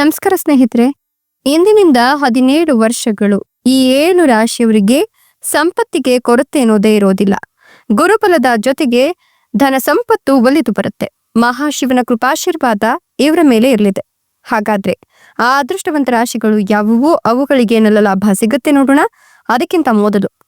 ನಮಸ್ಕಾರ ಸ್ನೇಹಿತರೆ, ಇಂದಿನಿಂದ ಹದಿನೇಳು ವರ್ಷಗಳು, ಈ ಏಳು ರಾಶಿಯವರಿಗೆ ಸಂಪತ್ತಿಗೆ ಕೊರತೆ ಅನ್ನೋದೇ ಇರೋದಿಲ್ಲ. ಗುರುಬಲದ ಜೊತೆಗೆ ಧನ ಸಂಪತ್ತು ಒಲಿದು ಬರುತ್ತೆ. ಮಹಾಶಿವನ ಕೃಪಾಶೀರ್ವಾದ ಇವರ ಮೇಲೆ ಇರಲಿದೆ. ಹಾಗಾದ್ರೆ ಆ ಅದೃಷ್ಟವಂತ ರಾಶಿಗಳು ಯಾವುವು? ಅವುಗಳಿಗೆ ಏನೆಲ್ಲ ಲಾಭ ಸಿಗುತ್ತೆ ನೋಡೋಣ. ಅದಕ್ಕಿಂತ ಮೊದಲು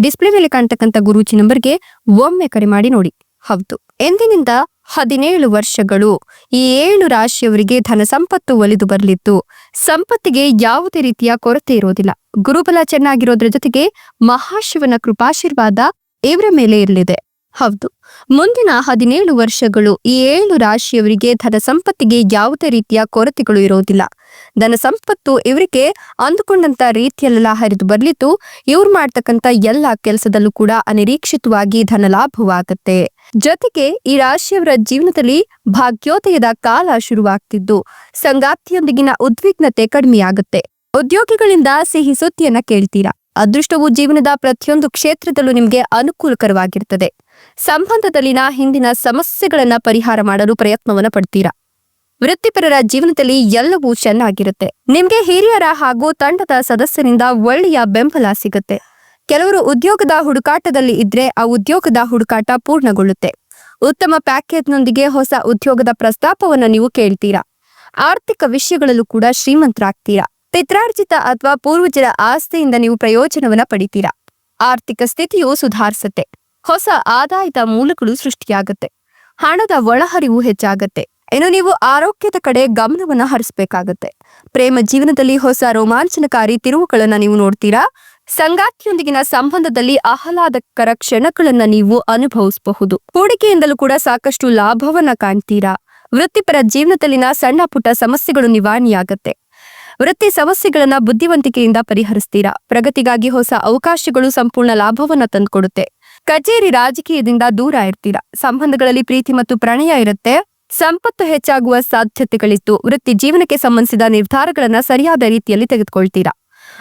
ಡಿಸ್ಪ್ಲೇ ಮೇಲೆ ಕಾಣ್ತಕ್ಕಂಥ ಗುರೂಜಿ ನಂಬರ್ಗೆ ಒಮ್ಮೆ ಕರೆ ಮಾಡಿ ನೋಡಿ. ಹೌದು. ಎಂದಿನಿಂದ ಹದಿನೇಳು ವರ್ಷಗಳು ಈ ಏಳು ರಾಶಿಯವರಿಗೆ ಧನ ಸಂಪತ್ತು ಒಲಿದು ಬರಲಿತ್ತು ಸಂಪತ್ತಿಗೆ ಯಾವುದೇ ರೀತಿಯ ಕೊರತೆ ಇರೋದಿಲ್ಲ. ಗುರುಬಲ ಚೆನ್ನಾಗಿರೋದ್ರ ಜೊತೆಗೆ ಮಹಾಶಿವನ ಕೃಪಾಶೀರ್ವಾದ ಇವರ ಮೇಲೆ ಇರಲಿದೆ. ಹೌದು. ಮುಂದಿನ ಹದಿನೇಳು ವರ್ಷಗಳು ಈ ಏಳು ರಾಶಿಯವರಿಗೆ ಧನ ಸಂಪತ್ತಿಗೆ ಯಾವುದೇ ರೀತಿಯ ಕೊರತೆಗಳು ಇರೋದಿಲ್ಲ. ಧನ ಸಂಪತ್ತು ಇವರಿಗೆ ಅಂದುಕೊಂಡಂತ ರೀತಿಯಲ್ಲೆಲ್ಲ ಹರಿದು ಬರ್ಲಿತ್ತು ಇವ್ರು ಮಾಡ್ತಕ್ಕಂಥ ಎಲ್ಲ ಕೆಲಸದಲ್ಲೂ ಕೂಡ ಅನಿರೀಕ್ಷಿತವಾಗಿ ಧನ ಲಾಭವಾಗುತ್ತೆ. ಜೊತೆಗೆ ಈ ರಾಶಿಯವರ ಜೀವನದಲ್ಲಿ ಭಾಗ್ಯೋದಯದ ಕಾಲ ಶುರುವಾಗ್ತಿದ್ದು, ಸಂಗಾತಿಯೊಂದಿಗಿನ ಉದ್ವಿಗ್ನತೆ ಕಡಿಮೆಯಾಗುತ್ತೆ. ಉದ್ಯೋಗಿಗಳಿಂದ ಸಿಹಿ ಸುದ್ದಿಯನ್ನ ಕೇಳ್ತೀರಾ? ಅದೃಷ್ಟವು ಜೀವನದ ಪ್ರತಿಯೊಂದು ಕ್ಷೇತ್ರದಲ್ಲೂ ನಿಮಗೆ ಅನುಕೂಲಕರವಾಗಿರ್ತದೆ. ಸಂಬಂಧದಲ್ಲಿನ ಹಿಂದಿನ ಸಮಸ್ಯೆಗಳನ್ನ ಪರಿಹಾರ ಮಾಡಲು ಪ್ರಯತ್ನವನ್ನ ಪಡ್ತೀರಾ? ವೃತ್ತಿಪರರ ಜೀವನದಲ್ಲಿ ಎಲ್ಲವೂ ಚೆನ್ನಾಗಿರುತ್ತೆ. ನಿಮ್ಗೆ ಹಿರಿಯರ ಹಾಗೂ ತಂಡದ ಸದಸ್ಯರಿಂದ ಒಳ್ಳೆಯ ಬೆಂಬಲ ಸಿಗುತ್ತೆ. ಕೆಲವರು ಉದ್ಯೋಗದ ಹುಡುಕಾಟದಲ್ಲಿ ಇದ್ರೆ ಆ ಉದ್ಯೋಗದ ಹುಡುಕಾಟ ಪೂರ್ಣಗೊಳ್ಳುತ್ತೆ. ಉತ್ತಮ ಪ್ಯಾಕೇಜ್ನೊಂದಿಗೆ ಹೊಸ ಉದ್ಯೋಗದ ಪ್ರಸ್ತಾಪವನ್ನು ನೀವು ಕೇಳ್ತೀರಾ? ಆರ್ಥಿಕ ವಿಷಯಗಳಲ್ಲೂ ಕೂಡ ಶ್ರೀಮಂತರಾಗ್ತೀರಾ? ಪಿತ್ರಾರ್ಜಿತ ಅಥವಾ ಪೂರ್ವಜರ ಆಸ್ತಿಯಿಂದ ನೀವು ಪ್ರಯೋಜನವನ್ನ ಪಡಿತೀರಾ? ಆರ್ಥಿಕ ಸ್ಥಿತಿಯು ಸುಧಾರಿಸುತ್ತೆ. ಹೊಸ ಆದಾಯದ ಮೂಲಗಳು ಸೃಷ್ಟಿಯಾಗುತ್ತೆ. ಹಣದ ಒಳಹರಿವು ಹೆಚ್ಚಾಗತ್ತೆ. ಇನ್ನು ನೀವು ಆರೋಗ್ಯದ ಕಡೆ ಗಮನವನ್ನ ಹರಿಸಬೇಕಾಗತ್ತೆ. ಪ್ರೇಮ ಜೀವನದಲ್ಲಿ ಹೊಸ ರೋಮಾಂಚನಕಾರಿ ತಿರುವುಗಳನ್ನ ನೀವು ನೋಡ್ತೀರಾ? ಸಂಗಾತಿಯೊಂದಿಗಿನ ಸಂಬಂಧದಲ್ಲಿ ಆಹ್ಲಾದಕರ ಕ್ಷಣಗಳನ್ನ ನೀವು ಅನುಭವಿಸಬಹುದು. ಹೂಡಿಕೆಯಿಂದಲೂ ಕೂಡ ಸಾಕಷ್ಟು ಲಾಭವನ್ನ ಕಾಣ್ತೀರಾ? ವೃತ್ತಿಪರ ಜೀವನದಲ್ಲಿನ ಸಣ್ಣ ಪುಟ್ಟ ಸಮಸ್ಯೆಗಳು ನಿವಾರಣೆಯಾಗತ್ತೆ. ವೃತ್ತಿ ಸಮಸ್ಯೆಗಳನ್ನ ಬುದ್ಧಿವಂತಿಕೆಯಿಂದ ಪರಿಹರಿಸ್ತೀರಾ? ಪ್ರಗತಿಗಾಗಿ ಹೊಸ ಅವಕಾಶಗಳು ಸಂಪೂರ್ಣ ಲಾಭವನ್ನ ತಂದುಕೊಡುತ್ತೆ. ಕಚೇರಿ ರಾಜಕೀಯದಿಂದ ದೂರ ಇರ್ತೀರಾ? ಸಂಬಂಧಗಳಲ್ಲಿ ಪ್ರೀತಿ ಮತ್ತು ಪ್ರಣಯ ಇರುತ್ತೆ. ಸಂಪತ್ತು ಹೆಚ್ಚಾಗುವ ಸಾಧ್ಯತೆಗಳಿದ್ದು ವೃತ್ತಿ ಜೀವನಕ್ಕೆ ಸಂಬಂಧಿಸಿದ ನಿರ್ಧಾರಗಳನ್ನು ಸರಿಯಾದ ರೀತಿಯಲ್ಲಿ ತೆಗೆದುಕೊಳ್ತೀರಾ?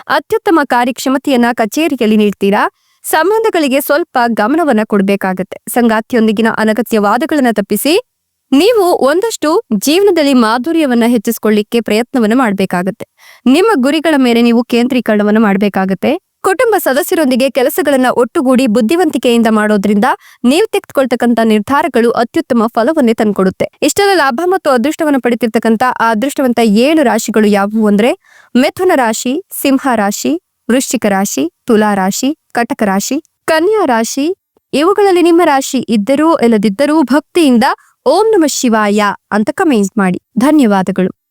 ಅತ್ಯುತ್ತಮ ಕಾರ್ಯಕ್ಷಮತೆಯನ್ನ ಕಚೇರಿಯಲ್ಲಿ ನೀಡ್ತೀರಾ? ಸಂಬಂಧಗಳಿಗೆ ಸ್ವಲ್ಪ ಗಮನವನ್ನ ಕೊಡಬೇಕಾಗತ್ತೆ. ಸಂಗಾತಿಯೊಂದಿಗಿನ ಅನಗತ್ಯ ವಾದಗಳನ್ನು ತಪ್ಪಿಸಿ ನೀವು ಒಂದಷ್ಟು ಜೀವನದಲ್ಲಿ ಮಾಧುರ್ಯವನ್ನ ಹೆಚ್ಚಿಸಿಕೊಳ್ಳಿಕ್ಕೆ ಪ್ರಯತ್ನವನ್ನ ಮಾಡಬೇಕಾಗತ್ತೆ. ನಿಮ್ಮ ಗುರಿಗಳ ಮೇಲೆ ನೀವು ಕೇಂದ್ರೀಕರಣವನ್ನು ಮಾಡಬೇಕಾಗತ್ತೆ. ಕುಟುಂಬ ಸದಸ್ಯರೊಂದಿಗೆ ಕೆಲಸಗಳನ್ನ ಒಟ್ಟುಗೂಡಿ ಬುದ್ಧಿವಂತಿಕೆಯಿಂದ ಮಾಡೋದ್ರಿಂದ ನೀವು ತೆಗೆದುಕೊಳ್ತಕ್ಕಂತ ನಿರ್ಧಾರಗಳು ಅತ್ಯುತ್ತಮ ಫಲವನ್ನೇ ತಂದುಕೊಡುತ್ತೆ. ಇಷ್ಟೆಲ್ಲ ಲಾಭ ಮತ್ತು ಅದೃಷ್ಟವನ್ನು ಪಡೆದಿರ್ತಕ್ಕಂಥ ಆ ಅದೃಷ್ಟವಂತ ಏಳು ರಾಶಿಗಳು ಯಾವುವು ಅಂದ್ರೆ ಮಿಥುನ ರಾಶಿ, ಸಿಂಹ ರಾಶಿ, ವೃಶ್ಚಿಕ ರಾಶಿ, ತುಲಾ ರಾಶಿ, ಕಟಕ ರಾಶಿ, ಕನ್ಯಾ ರಾಶಿ. ಇವುಗಳಲ್ಲಿ ನಿಮ್ಮ ರಾಶಿ ಇದ್ದರೂ ಇಲ್ಲದಿದ್ದರೂ ಭಕ್ತಿಯಿಂದ ಓಂ ನಮ ಶಿವಾಯ ಅಂತ ಕಮೆಂಟ್ ಮಾಡಿ. ಧನ್ಯವಾದಗಳು.